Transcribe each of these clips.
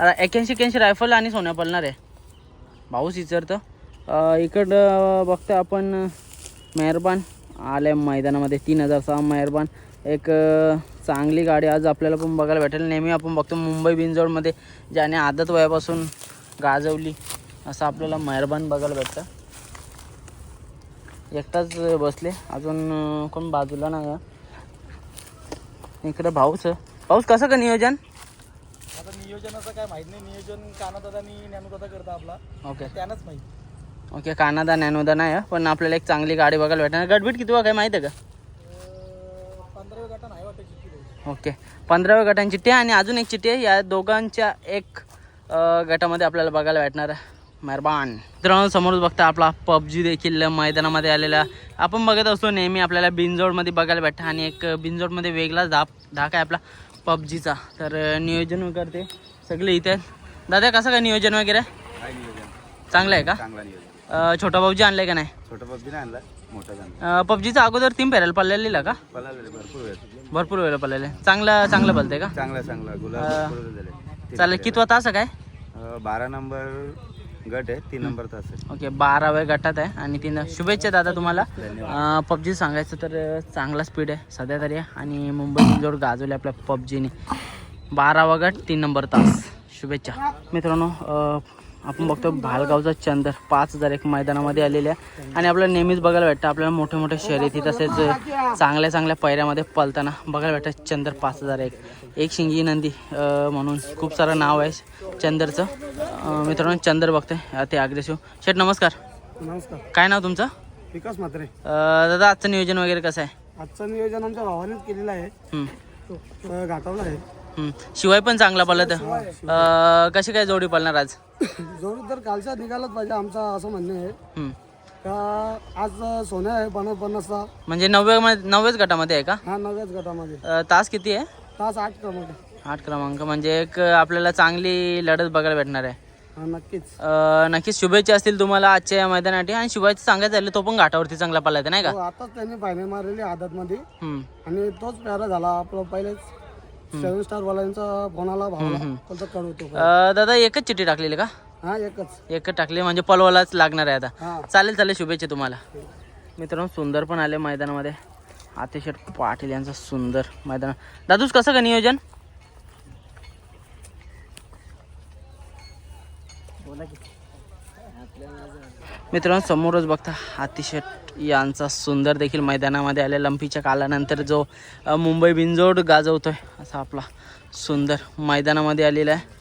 एक्याऐंशी एक्याऐंशी रायफल आणि सोन्या पलणार आहे. भाऊच विचारतं इकडं बघतो आपण मेहरबान. आल्या मैदानामध्ये तीन हजार सहा मेहरबान. एक चांगली गाडी आज आपल्याला पण बघायला भेटेल. नेहमी आपण बघतो मुंबई बिंजोडमध्ये ज्याने आदत वयापासून गाजवली असं आपल्याला मेहरबान बघायला भेटतं. एकटाच बसले. अजून कोण बाजूला नाही इकडं भाऊच. भाऊच कसं का नियोजन? नियोजनाचं काय माहीत नाही. नियोजन कानादादा आणि ज्ञानदादा करता आपला. ओके. त्यानंच माहीत. ओके कानादा नॅनोदा नाही आहे, पण आपल्याला एक चांगली गाडी बघायला भेटणार. गटबीट किती माहिती आहे का? पंधराव्या गटा नाही वाटत. ओके. पंधराव्या गटांची चिठ्ठी आहे आणि अजून एक चिठ्ठी आहे. या दोघांच्या एक अ, गटामध्ये आपल्याला बघायला भेटणार आहे. मेहरबान. मित्रांनो समोरच बघता आपला पबजी देखील मैदानामध्ये आलेला. आपण बघत असतो नेहमी आपल्याला बिनजोडमध्ये बघायला भेटतं. आणि एक बिनजोडमध्ये वेगळाच धाप धाक आहे आपला. पबजीचा. तर नियोजन करते. सगळे इथे आहेत. दादा कसं काय नियोजन वगैरे? चांगलं आहे का? छोटा भाऊजी आणलाय का नाही? छोटा पबजी नाही आणला. मोठा पबजीचा अगोदर तीन फेरायला पडलेला का? भरपूर वेळ भरपूर वेळेला पडलेले चांगलं चांगलं बोलतंय का? चांगला चांगला. गुलाब चालेल कितवा तास काय? बारा नंबर गट आहे तीन नंबर तास ओके बाराव्या गटात आहे. आणि तिनं शुभेच्छा दादा तुम्हाला. पबजी सांगायचं तर चांगला स्पीड आहे. सध्या तरी. आणि मुंबई जोड गाजवले आपल्या पबजीने. बारावा गट तीन नंबर तास. शुभेच्छा. मित्रांनो आपण बघतो भालगावचा चंदर. पाच हजार एक मैदानामध्ये आलेले आहे. आणि आपल्याला नेहमीच बघायला भेटतं. आपल्याला मोठे मोठे शर्यती तसेच चांगल्या चांगल्या पैऱ्यामध्ये पलताना बघायला भेटतं. चंदर पाच हजार एक. एक शिंगी नंदी म्हणून खूप सारं नाव आहे चंदरचं. मित्रांनो चंदर बघतोय ते अग्रेसिव्ह शेठ नमस्कार. नमस्कार. काय नाव तुमचं? विकास म्हात्रे. दादा आजचं नियोजन वगैरे कसं आहे? आजचं नियोजन आमच्या भावानेच केलेलं आहे. हं, घाटवला आहे. हं. शिवाय पण चांगला पडलं तर कशी काय जोडी पडणार आज? जोडी तर कालच्या निघालच पाहिजे आमचं असं म्हणणं आहे. हं. का आज सोन्या आहे पन्नास पन्नासचा. म्हणजे नवव्या मध्ये नवव्याच गटामध्ये आहे का? हा नव्याच गटामध्ये. तास किती आहे? तास आठ क्रमांक. आठ क्रमांक. म्हणजे एक आपल्याला चांगली लढत बघायला भेटणार आहे. नक्कीच. नक्कीच शुभेच्छा असतील तुम्हाला आजच्या या मैदानासाठी. आणि शुभेच्छा सांगायचं झालं तो पण घाटावरती चांगला पडला नाही का? हो, आताच त्यांनी फायनल मारलेली आदत मध्ये. आणि तोच प्यारा झाला आपलं पहिलेच. सेव्हन स्टार वाल्यांचा फोन आला भावाला कोणता कळवतो दादा एकच चिठ्ठी टाकलेली का? हा एकच. एकच टाकली म्हणजे पलवालाच लागणार आहे आता. हा. चालेल चालेल शुभेच्छा तुम्हाला. मित्रांनो सुंदर पण आले मैदानामध्ये. अतिशय पाटील यांचं सुंदर मैदान. दादूस कसं का नियोजन? मित्रांनो समोरच बघता अतिशय यांचा सुंदर देखील मैदानामध्ये आले लंपीच्या कालानंतर जो मुंबई बिंजोड गाजवतोय असा आपला सुंदर मैदानामध्ये आलेला आहे.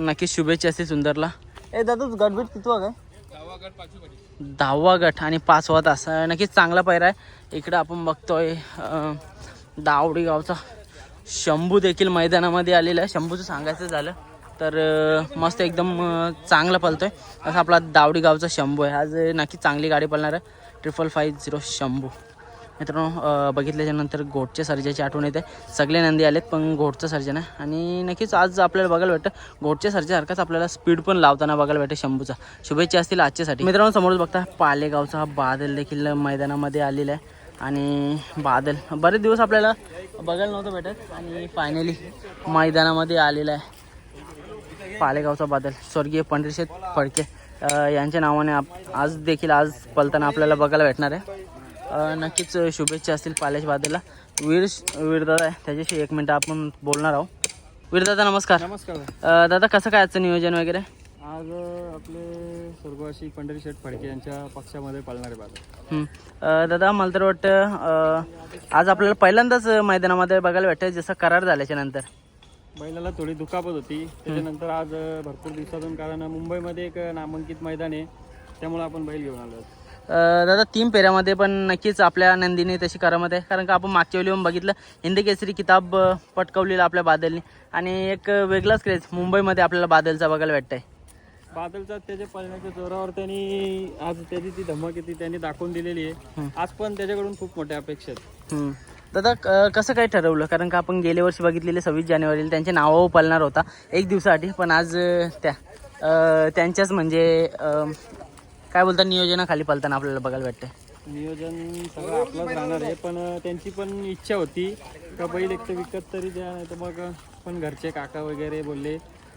नक्कीच शुभेच्छा असतील सुंदरला. ए दादूच गटबीट किती काय दहावा गट आणि पाचवा तास. नक्कीच चांगला पैरा आहे. इकडं आपण बघतोय दावडी गावचा शंभू देखील मैदानामध्ये आलेला आहे. शंभूचं सांगायचं झालं तर मस्त एकदम चांगला चांगला आहे असा आपला दावडी गावचा शंभू आहे. आज नक्की चांगली गाडी पळणार आहे. Triple five zero Shambhu. मित्रांनो बघितल्याच्यानंतर घोटच्या सर्जाची आठवण येते. सगळे नंदी आलेत पण घोटचं सर्जन आहे. आणि नक्कीच आज आपल्याला बघायला भेटतं घोटच्या सर्जासारखाच आपल्याला स्पीड पण लावताना बघायला भेटतं शंभूचा. शुभेच्छा असतील आजच्यासाठी. मित्रांनो समोरच बघता पालेगावचा हा बादल देखील मैदानामध्ये आलेला आहे. आणि बादल बरेच दिवस आपल्याला बघायला नव्हतं भेटत. आणि फायनली मैदानामध्ये आलेला आहे. पालेगावचा बादल. स्वर्गीय पंढरीशेठ फडके यांच्या नावाने आप आज देखील आज पलताना आपल्याला बघायला भेटणार आहे. नक्कीच शुभेच्छा असतील पाल्याच्या बादलला वीर वीरदादा आहे त्याच्याशी एक मिनटं आपण बोलणार आहोत. वीरदादा नमस्कार. नमस्कार. दादा कसं काय आजचं नियोजन वगैरे? आज आपले स्वर्गवासी पंढरी शेठ फडके यांच्या पक्षामध्ये पाळणारे. अ, दादा मला तर वाटतं आज आपल्याला पहिल्यांदाच मैदानामध्ये बघायला भेटतं जसं करार झाल्याच्यानंतर. बैलाला थोडी दुखापत होती. त्याच्यानंतर आज भरपूर दिवसातून कारण मुंबईमध्ये एक नामांकित मैदान आहे. त्यामुळे आपण बैल घेऊन आलो दादा तीन पेऱ्यामध्ये पण नक्कीच आपल्या नंदीने तशी करामध्ये आहे. कारण का आपण मागच्या वेळी येऊन बघितलं हिंदी केसरी किताब पटकवलेला आपल्या बादलने. आणि एक वेगळाच क्रेज मुंबईमध्ये आपल्याला बादलचा बघायला भेटतंय. बादलचा त्याच्या पळण्याच्या जोरावर त्यांनी आज त्याची ती धमक ती त्यांनी दाखवून दिलेली आहे. आज पण त्याच्याकडून खूप मोठ्या अपेक्षा आहेत. दादा क- कसं काय ठरवलं? कारण का आपण गेल्या वर्षी बघितलेले सव्वीस जानेवारीला त्यांचे नावावर पळणार होता एक दिवसासाठी पण आज त्या त्यांच्याच म्हणजे काय बोलतात नियोजनाखाली पळताना आपल्याला बघायला वाटतं नियोजन सगळं आपलंच राहणार आहे पण त्यांची पण इच्छा होती का बैल एक तर विकत तरी द्या नाही तर मग पण घरचे काका वगैरे बोलले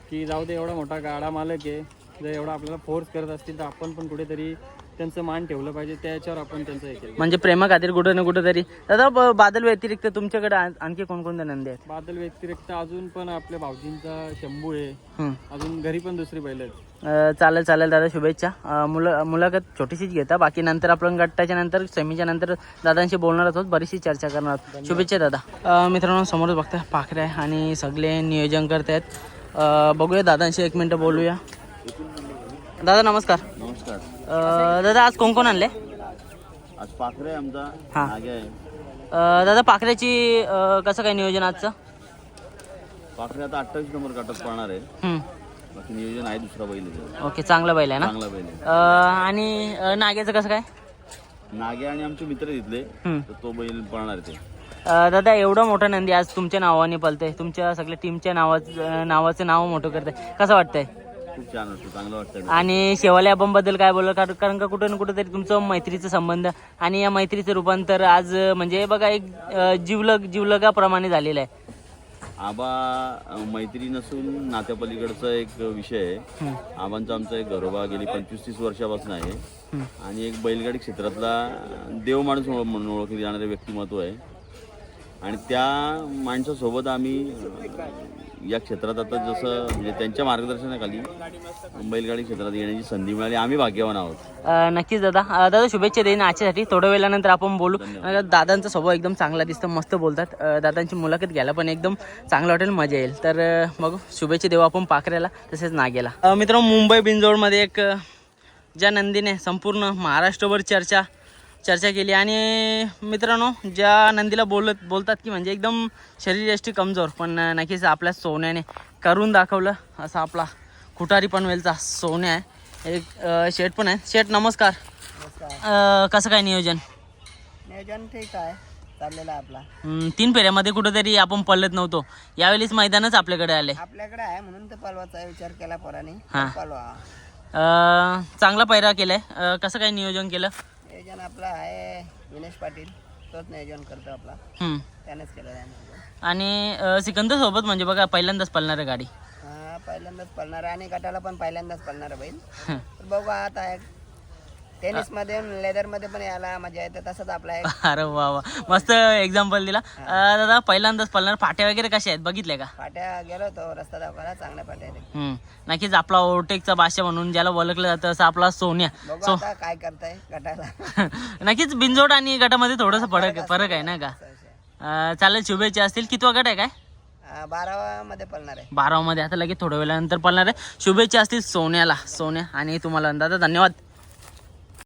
की जाऊ दे एवढा मोठा गाडा मालक आहे. जर एवढा आपल्याला फोर्स करत असतील तर आपण पण कुठेतरी त्यांचं मान ठेवलं पाहिजे त्याच्यावर आपण त्यांचं हे केलं. म्हणजे प्रेमा खातीर कुठं ना कुठं तरी दादा ब- बादल व्यतिरिक्त तुमच्याकडे आण- आणखी कोणकोणते नंदी आहेत? बादल व्यतिरिक्त अजून पण आपल्या भाऊजींचा शंभू आहे. अजून घरी पण दुसरी बैल आहेत. अ, चालेल चालेल दादा शुभेच्छा. अ, मुला मुलाखत छोटीशीच घेता बाकी नंतर आपण गट्टाच्या नंतर सेमीच्या नंतर दादांशी बोलणार आहोत बरीचशी चर्चा करणार आहोत. शुभेच्छा दादा. अ, मित्रांनो समोरच बघताय पाखरे आहे आणि सगळे नियोजन करत आहेत अ, बघूया दादांशी एक मिनटं बोलूया. दादा नमस्कार. नमस्कार. अ, दादा आज कोण कोण आणले? आज पाखरे आमचा हा. नागे आहे. अ, दादा पाखऱ्याची अ, कसं काय नियोजन आजचं? पाखरे आता अठ्ठावीस नंबर काटत पाहणार आहे. हम्म. बाकी नियोजन आहे दुसरा बैल. ओके चांगला बैल आहे ना? चांगला बैल आहे. अ, आणि अ, नाग्याचं कसं काय? नागे आणि आमचे मित्र तिथले हम्म. तर तो बैल पळणार आहे ते. अ, दादा एवढा मोठा नंदी आज तुमच्या नावाने पलतंय तुमच्या सगळ्या टीमच्या नावाचं नावाचं नाव मोठं करतंय. कसं वाटतंय? खूप छान वाटतं चांगलं वाटतं आणि शेवाले बद्दल काय बोललं? कारण कारण का कुठं ना कुठं तरी तुमचं मैत्रीचं संबंध आणि या मैत्रीचं रूपांतर आज म्हणजे बघा एक अ, जीवलग जीवलगाप्रमाणे झालेलं आहे. आबा अं, मैत्री नसून नात्यापलीकडचा एक विषय आहे. आबांचा आमचा एक घरोबा गेली पंचवीस तीस वर्षापासून आहे. आणि एक बैलगाडी क्षेत्रातला देव माणूस म्हणून ओळखले जाणारे व्यक्तिमत्व आहे. आणि त्या माणसासोबत आम्ही अं, या क्षेत्रात आता जसं म्हणजे त्यांच्या मार्गदर्शनाखाली बैलगाडी क्षेत्रात येण्याची संधी मिळाली. आम्ही भाग्यवान आहोत. अ, नक्कीच दादा. अ, दादा शुभेच्छा देईन आजच्यासाठी. थोड्या वेळानंतर आपण बोलू. अ, दादांचा स्वभाव एकदम चांगला दिसतो मस्त बोलतात. अ, दादांची मुलाखत घ्यायला पण एकदम चांगलं वाटेल मजा येईल. तर अ, बघू. शुभेच्छा देऊ आपण पाखऱ्याला तसेच नागेला. अ, मित्रांनो मुंबई बिंजोडमध्ये एक अ, ज्या नंदीने संपूर्ण महाराष्ट्रभर चर्चा चर्चा केली. आणि मित्रांनो ज्या नंदीला बोलत बोलतात की म्हणजे एकदम शरीरयष्टी कमजोर पण नक्कीच आपल्या सोन्याने करून दाखवलं असा आपला खुटारी पनवेलचा सोन्या आहे. एक शेठ पण आहे. शेठ नमस्कार. अ, कसं काय नियोजन? नियोजन ठीक आहे. चाललेला आपला. हम्म, तीन फेऱ्यामध्ये कुठेतरी आपण पळत नव्हतो. यावेळेस मैदानच आपल्याकडे आले आपल्याकडे आहे म्हणून तर पलवाचा विचार केला पोराने. हा. पलवा अ, चांगला पैरा केलाय. अ, कसं काय नियोजन केलं? नियोजन आपला आहे विनेश पाटील तोच नियोजन करतो आपला हम्म. त्यानेच केलं आहे नियोजन. आणि अ, सिकंदर सोबत म्हणजे बघा पहिल्यांदाच पळणार आहे गाडी हा पहिल्यांदाच पळणार आहे आणि गटाला पण पहिल्यांदाच पळणार आहे बैल हं. तर बघू आता टेनिसमध्ये लेदरमध्ये पण यायला मजा येते तसंच आपला एक. अरे वा वा. मस्त एक्झाम्पल दिला. अ, दादा पहिल्यांदाच पळणार. फाट्या वगैरे कशा आहेत? बघितल्या का? फाट्या गेलो होतो रस्ता दाखवायला चांगल्या फाट्या आहेत. हम्म. नक्कीच आपला ओव्हरटेकचा भाषा म्हणून ज्याला ओळखलं जातं असं आपला सोन्या. बघू आता काय करताय गटाला. नक्कीच बिंजोड आणि गटामध्ये थोडासा फरक फरक आहे ना का? अ, चालेल शुभेच्छा असतील. कितवा गट आहे काय? बारावा मध्ये पळणार आहे. बारामध्ये आता लगेच थोड्या वेळानंतर पळणार आहे. शुभेच्छा असतील सोन्याला. सोन्या आणि तुम्हाला. दादा धन्यवाद.